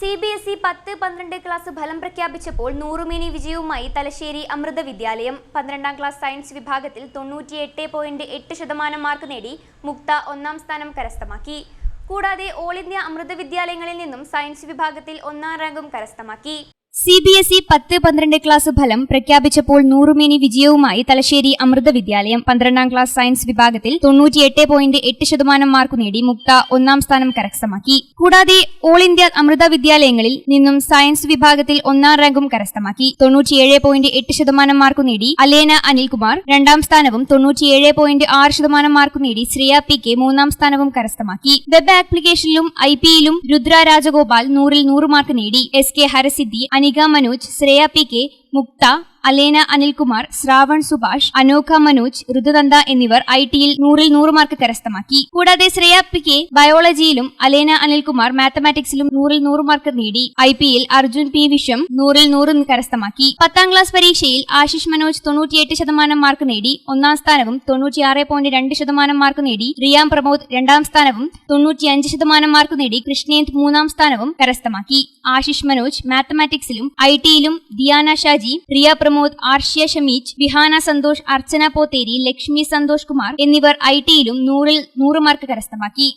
C B S E പത്ത് പന്ത്രണ്ട് class ഫലം പ്രഖ്യാപിച്ചപ്പോൾ നൂറുമേനി വിജയവുമായി തലശ്ശേരി അമൃത വിദ്യാലയം. പന്ത്രണ്ടാം ക്ലാസ് സയൻസ് വിഭാഗത്തിൽ തൊണ്ണൂറ്റിയെട്ട് പോയിന്റ് എട്ട് ശതമാനം മാർക്ക് നേടി മുക്ത ഒന്നാം സ്ഥാനം കരസ്ഥമാക്കി. കൂടാതെ ഓൾ ഇന്ത്യ അമൃത വിദ്യാലയങ്ങളിൽ നിന്നും സയൻസ് വിഭാഗത്തിൽ ഒന്നാം റാങ്കും കരസ്ഥമാക്കി. സി ബി എസ് ഇ പത്ത് പന്ത്രണ്ട് ക്ലാസ് ഫലം പ്രഖ്യാപിച്ചപ്പോൾ നൂറുമേനി വിജയവുമായി തലശ്ശേരി അമൃത വിദ്യാലയം പന്ത്രണ്ടാം ക്ലാസ് സയൻസ് വിഭാഗത്തിൽ തൊണ്ണൂറ്റിയെട്ട് പോയിന്റ് എട്ട് ശതമാനം മാർക്ക് നേടി മുക്ത ഒന്നാം സ്ഥാനം കരസ്ഥമാക്കി. കൂടാതെ ഓൾ ഇന്ത്യ അമൃത വിദ്യാലയങ്ങളിൽ നിന്നും സയൻസ് വിഭാഗത്തിൽ ഒന്നാം റാങ്കും കരസ്ഥമാക്കി. തൊണ്ണൂറ്റിയേഴ് പോയിന്റ് എട്ട് ശതമാനം മാർക്ക് നേടി അലേന അനിൽകുമാർ. രണ്ടാം സ്ഥാനവും തൊണ്ണൂറ്റിയേഴ് പോയിന്റ് ആറ് ശതമാനം മാർക്ക് നേടി ശ്രേയ പി കെ മൂന്നാം സ്ഥാനവും കരസ്ഥമാക്കി. വെബ് ആപ്ലിക്കേഷനിലും ഐ പിയിലും രുദ്ര രാജഗോപാൽ നൂറിൽ നൂറ് മാർക്ക് നേടി. S K Harasiddhi Anika Manoj Shreya P K Mukta Alena Anilkumar Shravan Subhash Anokha Manoj Rithunanda എന്നിവർ ഐ ടിയിൽ നൂറിൽ നൂറ് മാർക്ക് കരസ്ഥമാക്കി. കൂടാതെ ശ്രേയ പി കെ ബയോളജിയിലും അലേന അനിൽകുമാർ മാത്തമാറ്റിക്സിലും നൂറിൽ നൂറ് മാർക്ക് നേടി. ഐ പിയിൽ അർജുൻ പി വിശ്വം നൂറിൽ നൂറ് കരസ്ഥമാക്കി. പത്താം ക്ലാസ് പരീക്ഷയിൽ ആശിഷ് മനോജ് തൊണ്ണൂറ്റിയെട്ട് ശതമാനം മാർക്ക് നേടി. ഒന്നാം സ്ഥാനവും തൊണ്ണൂറ്റിയാറ് പോയിന്റ് രണ്ട് ശതമാനം മാർക്ക് നേടി. റിയാം പ്രമോദ് രണ്ടാം സ്ഥാനവും തൊണ്ണൂറ്റിയഞ്ച് ശതമാനം മാർക്ക് നേടി. കൃഷ്ണേന്ദ് മൂന്നാം സ്ഥാനവും കരസ്ഥമാക്കി. ആശിഷ് മനോജ് മാത്തമാറ്റിക്സിലും ഐ ടിയിലും ദിയാന ഷാജി റിയ പ്രമോദ് ആർഷ്യ ഷമീജ് ബിഹാന സന്തോഷ് അർച്ചന പോത്തേരി ലക്ഷ്മി സന്തോഷ് കുമാർ എന്നിവർ ഐ ടിയിലും നൂറിൽ നൂറ് മാർക്ക് കരസ്ഥമാക്കി.